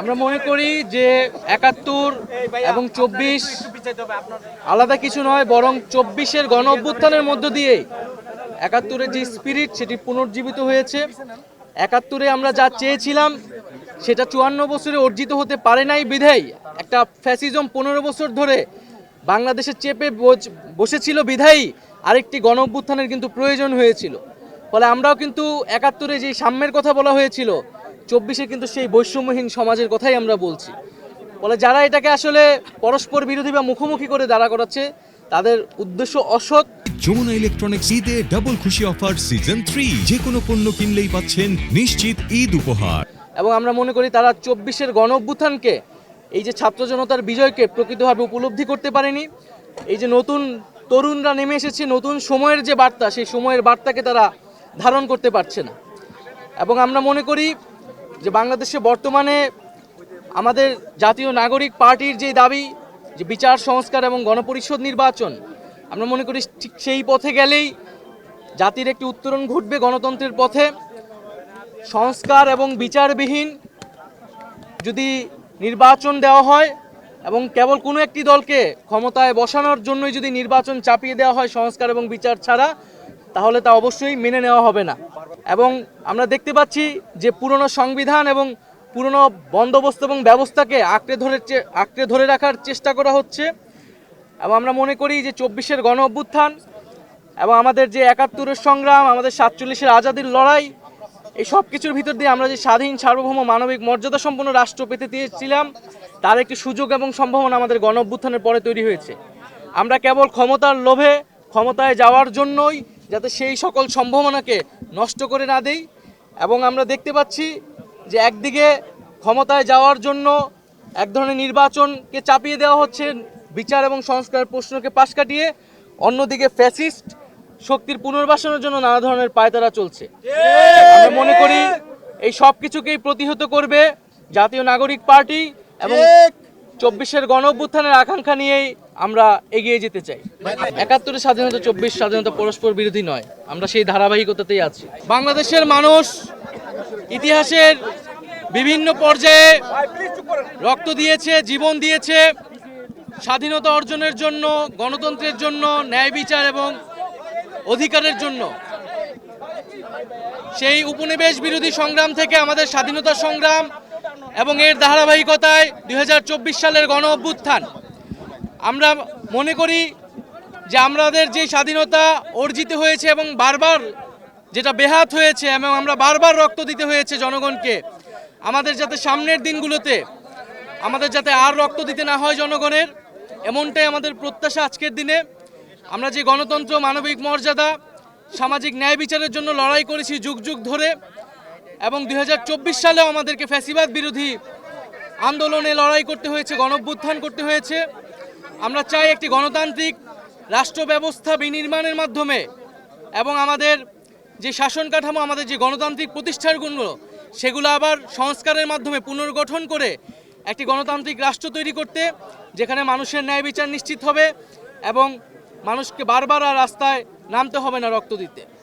আমরা মনে করি যে একাত্তর এবং চব্বিশ আলাদা কিছু নয়, বরং চব্বিশের গণ অভ্যুত্থানের মধ্য দিয়ে একাত্তরের যে স্পিরিট সেটি পুনর্জীবিত হয়েছে। একাত্তরে আমরা যা চেয়েছিলাম সেটা চুয়ান্ন বছরে অর্জিত হতে পারে নাই বিধায়। একটা ফ্যাসিজম পনেরো বছর ধরে বাংলাদেশে চেপে বসেছিল বিধায়ী। আরেকটি গণ অভ্যুত্থানের কিন্তু প্রয়োজন হয়েছিল। ফলে আমরাও কিন্তু একাত্তরে যে সাম্যের কথা বলা হয়েছিল চব্বিশে কিন্তু সেই বৈষম্যহীন সমাজের কথাই আমরা বলছি। ফলে যারা এটাকে আসলে পরস্পর বিরোধী বা মুখোমুখি করে দাঁড়া করাচ্ছে তাদের উদ্দেশ্য অসৎ। যমুনা ইলেকট্রনিক্স ঈদে ডাবল খুশি অফার সিজন থ্রি যে কোনো পণ্য কিনলেই পাচ্ছেন নিশ্চিত ঈদ উপহার। এবং আমরা মনে করি তারা চব্বিশের গণ অভ্যুত্থানকে এই যে ছাত্র জনতার বিজয়কে প্রকৃতভাবে উপলব্ধি করতে পারেনি। এই যে নতুন তরুণরা নেমে এসেছে নতুন সময়ের যে বার্তা সেই সময়ের বার্তাকে তারা ধারণ করতে পারছে না। এবং আমরা মনে করি যে বাংলাদেশে বর্তমানে আমাদের জাতীয় নাগরিক পার্টির যে দাবি, যে বিচার, সংস্কার এবং গণপরিষদ নির্বাচন, আমরা মনে করি ঠিক সেই পথে গেলেই জাতির একটি উত্তরণ ঘটবে গণতন্ত্রের পথে। সংস্কার এবং বিচারবিহীন যদি নির্বাচন দেওয়া হয় এবং কেবল কোনো একটি দলকে ক্ষমতায় বসানোর জন্যই যদি নির্বাচন চাপিয়ে দেওয়া হয় সংস্কার এবং বিচার ছাড়া, তাহলে তা অবশ্যই মেনে নেওয়া হবে না। এবং আমরা দেখতে পাচ্ছি যে পুরনো সংবিধান এবং পুরনো বন্দোবস্ত এবং ব্যবস্থাকে আঁকড়ে ধরে আঁকড়ে ধরে রাখার চেষ্টা করা হচ্ছে। এবং আমরা মনে করি যে চব্বিশের গণ অভ্যুত্থান এবং আমাদের যে একাত্তরের সংগ্রাম, আমাদের সাতচল্লিশের আজাদির লড়াই, এই সব কিছুর ভিতর দিয়ে আমরা যে স্বাধীন, সার্বভৌম, মানবিক মর্যাদা সম্পন্ন রাষ্ট্র পেতে দিয়েছিলাম তার একটি সুযোগ এবং সম্ভাবনা আমাদের গণ অভ্যুত্থানের পরে তৈরি হয়েছে। আমরা কেবল ক্ষমতার লোভে, ক্ষমতায় যাওয়ার জন্যই যাতে সেই সকল সম্ভাবনাকে নষ্ট করে না দেই। এবং আমরা দেখতে পাচ্ছি যে একদিকে ক্ষমতায় যাওয়ার জন্য এক ধরনের নির্বাচনকে চাপিয়ে দেওয়া হচ্ছে, বিচার এবং সংস্কার প্রশ্নকে পাশ কাটিয়ে। অন্যদিকে ফ্যাসিস্ট শক্তির পুনর্বাসনের জন্য নানা ধরনের পায়তারা চলছে। আমরা মনে করি এই সব কিছুকেই প্রতিহত করবে জাতীয় নাগরিক পার্টি এবং চব্বিশের গণ অভ্যুত্থানের আকাঙ্ক্ষা নিয়েই আমরা এগিয়ে যেতে চাই। একাত্তরের স্বাধীনতা, চব্বিশ স্বাধীনতা পরস্পর বিরোধী নয়। আমরা সেই ধারাবাহিকতাতেই আছি। বাংলাদেশের মানুষ ইতিহাসের বিভিন্ন পর্যায়ে রক্ত দিয়েছে, জীবন দিয়েছে। স্বাধীনতা অর্জনের জন্য, গণতন্ত্রের জন্য, ন্যায় বিচার এবং অধিকারের জন্য। সেই উপনিবেশ বিরোধী সংগ্রাম থেকে আমাদের স্বাধীনতা সংগ্রাম এবং এর ধারাবাহিকতায় দুই হাজার চব্বিশ সালের গণ অভ্যুত্থান। আমরা মনে করি যে আমাদের যে স্বাধীনতা অর্জিত হয়েছে এবং বারবার যেটা বেহাত হয়েছে এবং আমরা বারবার রক্ত দিতে হয়েছে জনগণকে, আমাদের যাতে সামনের দিনগুলোতে, আমাদের যাতে আর রক্ত দিতে না হয় জনগণের, এমনটাই আমাদের প্রত্যাশা আজকের দিনে। আমরা যে গণতন্ত্র, মানবিক মর্যাদা, সামাজিক ন্যায় বিচারের জন্য লড়াই করেছি যুগ যুগ ধরে এবং দু হাজার চব্বিশ সালেও আমাদেরকে ফ্যাসিবাদ বিরোধী আন্দোলনে লড়াই করতে হয়েছে, গণভ্যুত্থান করতে হয়েছে। আমরা চাই একটি গণতান্ত্রিক রাষ্ট্র ব্যবস্থা বিনির্মাণের মাধ্যমে এবং আমাদের যে শাসন কাঠামো, আমাদের যে গণতান্ত্রিক প্রতিষ্ঠানগুলো, সেগুলো আবার সংস্কারের মাধ্যমে পুনর্গঠন করে একটি গণতান্ত্রিক রাষ্ট্র তৈরি করতে, যেখানে মানুষের ন্যায় বিচার নিশ্চিত হবে এবং মানুষকে বারবার আর রাস্তায় নামতে হবে না রক্ত দিতে।